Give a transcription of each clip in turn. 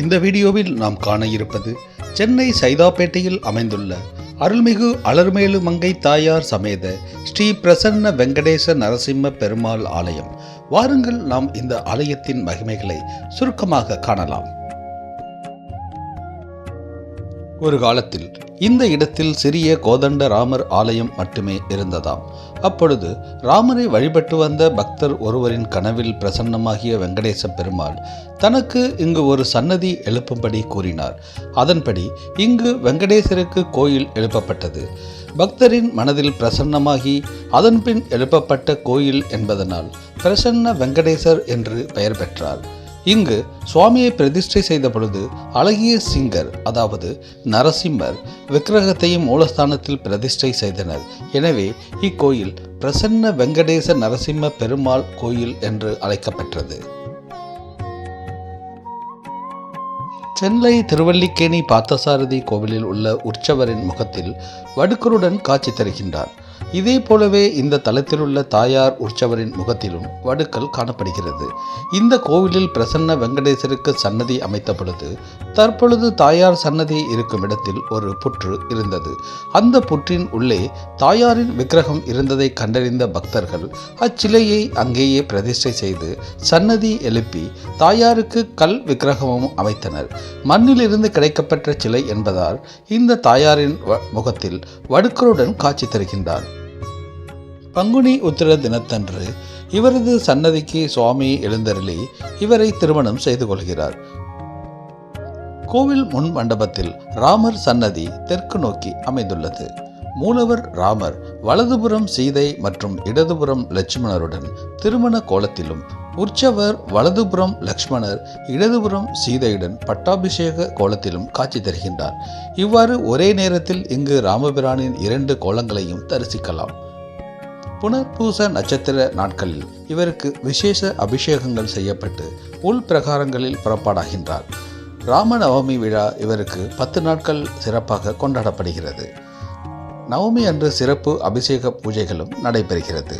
இந்த வீடியோவில் நாம் காண இருப்பது சென்னை சைதாப்பேட்டையில் அமைந்துள்ள அருள்மிகு அலர்மேலு மங்கை தாயார் சமேத ஸ்ரீ பிரசன்ன வெங்கடேச நரசிம்ம பெருமாள் ஆலயம். வாருங்கள் நாம் இந்த ஆலயத்தின் மகிமைகளை சுருக்கமாக காணலாம். ஒரு காலத்தில் இந்த இடத்தில் சிறிய கோதண்ட ராமர் ஆலயம் மட்டுமே இருந்ததாம். அப்பொழுது ராமரை வழிபட்டு வந்த பக்தர் ஒருவரின் கனவில் பிரசன்னமாகிய வெங்கடேச பெருமாள் தனக்கு இங்கு ஒரு சன்னதி எழுப்பும்படி கூறினார். அதன்படி இங்கு வெங்கடேசருக்கு கோயில் எழுப்பப்பட்டது. பக்தரின் மனதில் பிரசன்னமாகி அதன்பின் எழுப்பப்பட்ட கோயில் என்பதனால் பிரசன்ன வெங்கடேசர் என்று பெயர் பெற்றார். இங்கு சுவாமியை பிரதிஷ்டை செய்த பொழுது அழகிய சிங்கர் அதாவது நரசிம்மர் விக்கிரகத்தையும் மூலஸ்தானத்தில் பிரதிஷ்டை செய்தனர். எனவே இக்கோயில் பிரசன்ன வெங்கடேச நரசிம்ம பெருமாள் கோயில் என்று அழைக்கப்பெற்றது. சென்னை திருவல்லிக்கேணி பார்த்தசாரதி கோவிலில் உள்ள உற்சவரின் முகத்தில் வடுக்கருடன் காட்சி தருகின்றார். இதே போலவே இந்த தலத்தில் உள்ள தாயார் உற்சவரின் முகத்திலும் வடுக்கல் காணப்படுகிறது. இந்த கோவிலில் பிரசன்ன வெங்கடேசருக்கு சன்னதி அமைத்த பொழுது தற்பொழுது தாயார் சன்னதி இருக்கும் இடத்தில் ஒரு புற்று இருந்தது. அந்த புற்றின் உள்ளே தாயாரின் விக்கிரகம் இருந்ததை கண்டறிந்த பக்தர்கள் அச்சிலையை அங்கேயே பிரதிஷ்டை செய்து சன்னதி எழுப்பி தாயாருக்கு கல் விக்கிரகமும் அமைத்தனர். மண்ணிலிருந்து கிடைக்கப்பெற்ற சிலை என்பதால் இந்த தாயாரின் வ- முகத்தில் வடுக்கருடன் காட்சி தருகின்றார். பங்குனி உத்திர தினத்தன்று இவரது சன்னதிக்கு சுவாமி எழுந்தருளி இவரை திருமணம் செய்து கொள்கிறார். கோவில் முன் மண்டபத்தில் ராமர் சன்னதி தெற்கு நோக்கி அமைந்துள்ளது. மூலவர் ராமர் வலதுபுறம் சீதை மற்றும் இடதுபுறம் லட்சுமணருடன் திருமண கோலத்திலும் உற்சவர் வலதுபுறம் லக்ஷ்மணர் இடதுபுறம் சீதையுடன் பட்டாபிஷேக கோலத்திலும் காட்சி தருகின்றார். இவ்வாறு ஒரே நேரத்தில் இங்கு ராமபிரானின் இரண்டு கோலங்களையும் தரிசிக்கலாம். புனர்பூச நட்சத்திர நாட்களில் இவருக்கு விசேஷ அபிஷேகங்கள் செய்யப்பட்டு உள் பிரகாரங்களில் புறப்பாடாகின்றார். ராமநவமி விழா இவருக்கு பத்து நாட்கள் சிறப்பாக கொண்டாடப்படுகிறது. நவமி அன்று சிறப்பு அபிஷேக பூஜைகளும் நடைபெறுகிறது.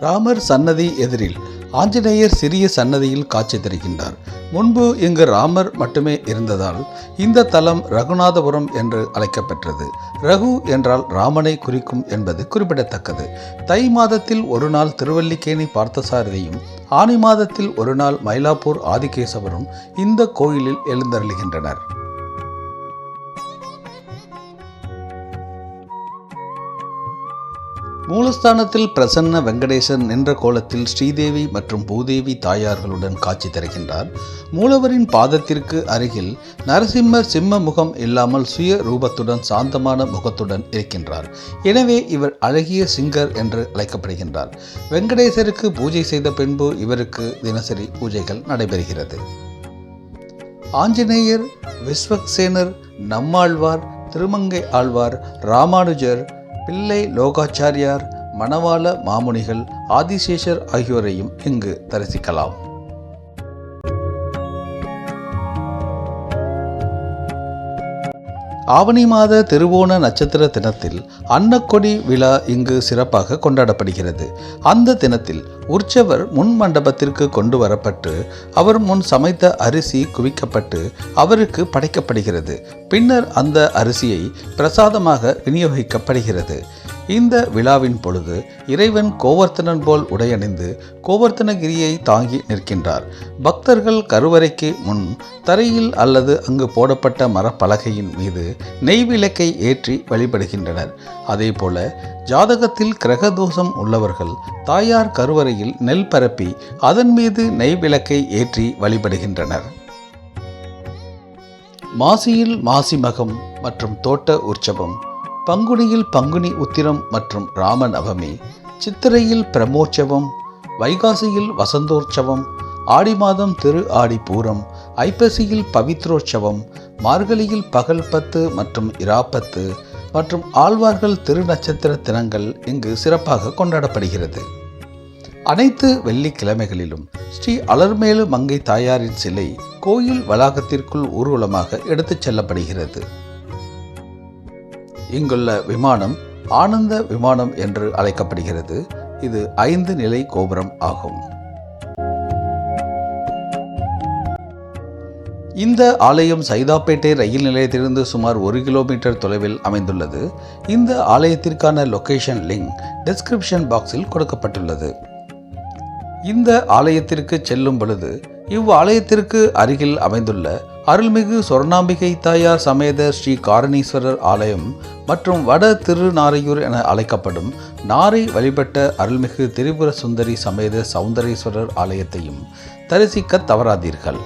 ராமர் சன்னதி எதிரில் ஆஞ்சநேயர் சிறிய சன்னதியில் காட்சி தருகின்றார். முன்பு இங்கு ராமர் மட்டுமே இருந்ததால் இந்த தலம் ரகுநாதபுரம் என்று அழைக்கப்பெற்றது. ரகு என்றால் ராமனை குறிக்கும் என்பது குறிப்பிடத்தக்கது. தை மாதத்தில் ஒரு நாள் திருவல்லிக்கேணி பார்த்தசாரதியும் ஆனி மாதத்தில் ஒரு நாள் மயிலாப்பூர் ஆதிகேசவரும் இந்த கோயிலில் எழுந்தருளுகின்றனர். மூலஸ்தானத்தில் பிரசன்ன வெங்கடேசன் நின்ற கோலத்தில் ஸ்ரீதேவி மற்றும் பூதேவி தாயார்களுடன் காட்சி தருகின்றார். மூலவரின் பாதத்திற்கு அருகில் நரசிம்மர் சிம்ம முகம் இல்லாமல் சுய ரூபத்துடன் சாந்தமான முகத்துடன் இருக்கின்றார். எனவே இவர் அழகிய சிங்கர் என்று அழைக்கப்படுகின்றார். வெங்கடேசருக்கு பூஜை செய்த பின்பு இவருக்கு தினசரி பூஜைகள் நடைபெறுகிறது. ஆஞ்சநேயர் விஸ்வக்சேனர் நம்மாழ்வார் திருமங்கை ஆழ்வார் ராமானுஜர் பிள்ளை லோகாச்சாரியார் மணவாள மாமுனிகள் ஆதிசேஷர் ஆகியோரையும் இங்கு தரிசிக்கலாம். ஆவணி மாத திருவோண நட்சத்திர தினத்தில் அன்னக்கொடி விழா இங்கு சிறப்பாக கொண்டாடப்படுகிறது. அந்த தினத்தில் உற்சவர் முன் மண்டபத்திற்கு கொண்டு வரப்பட்டு அவர் முன் சமைத்த அரிசி குவிக்கப்பட்டு அவருக்கு படைக்கப்படுகிறது. பின்னர் அந்த அரிசியை பிரசாதமாக விநியோகிக்கப்படுகிறது. இந்த விழாவின் பொழுது இறைவன் கோவர்த்தனன் போல் உடையணிந்து கோவர்த்தனகிரியை தாங்கி நிற்கின்றார். பக்தர்கள் கருவறைக்கு முன் தரையில் அல்லது அங்கு போடப்பட்ட மரப்பலகையின் மீது நெய் விளக்கை ஏற்றி வழிபடுகின்றனர். அதேபோல ஜாதகத்தில் கிரகதோஷம் உள்ளவர்கள் தாயார் கருவறையில் நெல் பரப்பி அதன் மீது நெய் விளக்கை ஏற்றி வழிபடுகின்றனர். மாசியில் மாசி மகம் மற்றும் தோட்ட உற்சவம் பங்குனியில் பங்குனி உத்திரம் மற்றும் ராம நவமி சித்திரையில் பிரமோற்சவம் வைகாசியில் வசந்தோற்சவம் ஆடி மாதம் திரு ஆடி பூரம் ஐப்பசியில் பவித்ரோற்சவம் மார்கழியில் பகல் பத்து மற்றும் இராப்பத்து மற்றும் ஆழ்வார்கள் திருநட்சத்திர தினங்கள் இங்கு சிறப்பாக கொண்டாடப்படுகிறது. அனைத்து வெள்ளிக்கிழமைகளிலும் ஸ்ரீ அலர்மேலு மங்கை தாயாரின் சிலை கோயில் வளாகத்திற்குள் ஊர்வலமாக எடுத்துச் செல்லப்படுகிறது. இங்குள்ள விமானம் ஆனந்த விமானம் என்று அழைக்கப்படுகிறது. இது ஐந்து நிலை கோபுரம் ஆகும். இந்த ஆலயம் சைதாப்பேட்டை ரயில் நிலையத்திலிருந்து சுமார் ஒரு கிலோமீட்டர் தொலைவில் அமைந்துள்ளது. இந்த ஆலயத்திற்கான லொகேஷன் லிங்க் டிஸ்கிரிப்ஷன் பாக்ஸில் கொடுக்கப்பட்டுள்ளது. இந்த ஆலயத்திற்கு செல்லும் பொழுது இவ்வாலயத்திற்கு அருகில் அமைந்துள்ள அருள்மிகு சொர்ணாம்பிகை தாயார் சமேத ஸ்ரீ காரணீஸ்வரர் ஆலயம் மற்றும் வட திருநாரையூர் என அழைக்கப்படும் நாரை வழிபட்ட அருள்மிகு திரிபுர சுந்தரி சமேத சௌந்தரேஸ்வரர் ஆலயத்தையும் தரிசிக்க தவறாதீர்கள்.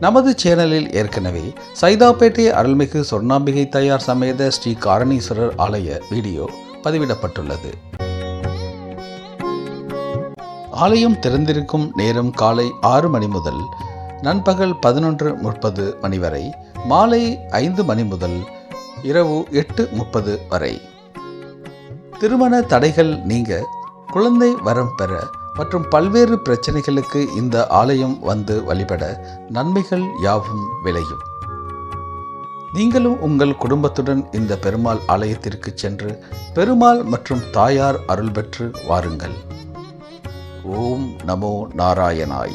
நமது சேனலில் ஏற்கனவே சைதாப்பேட்டை அருள்மிகு சொர்ணாம்பிகை தாயார் சமேத ஸ்ரீ காரணீஸ்வரர் ஆலய வீடியோ பதிவிடப்பட்டுள்ளது. ஆலயம் திறந்திருக்கும் நேரம் காலை ஆறு மணி முதல் நண்பகல் பதினொன்று முப்பது மணி வரை மாலை ஐந்து மணி முதல் இரவு எட்டு முப்பது வரை. திருமண தடைகள் நீங்க குழந்தை வரம் பெற மற்றும் பல்வேறு பிரச்சனைகளுக்கு இந்த ஆலயம் வந்து வழிபட நன்மைகள் யாவும் விளையும். நீங்களும் உங்கள் குடும்பத்துடன் இந்த பெருமாள் ஆலயத்திற்கு சென்று பெருமாள் மற்றும் தாயார் அருள் பெற்று வாருங்கள். ஓம் நமோ நாராயணாய.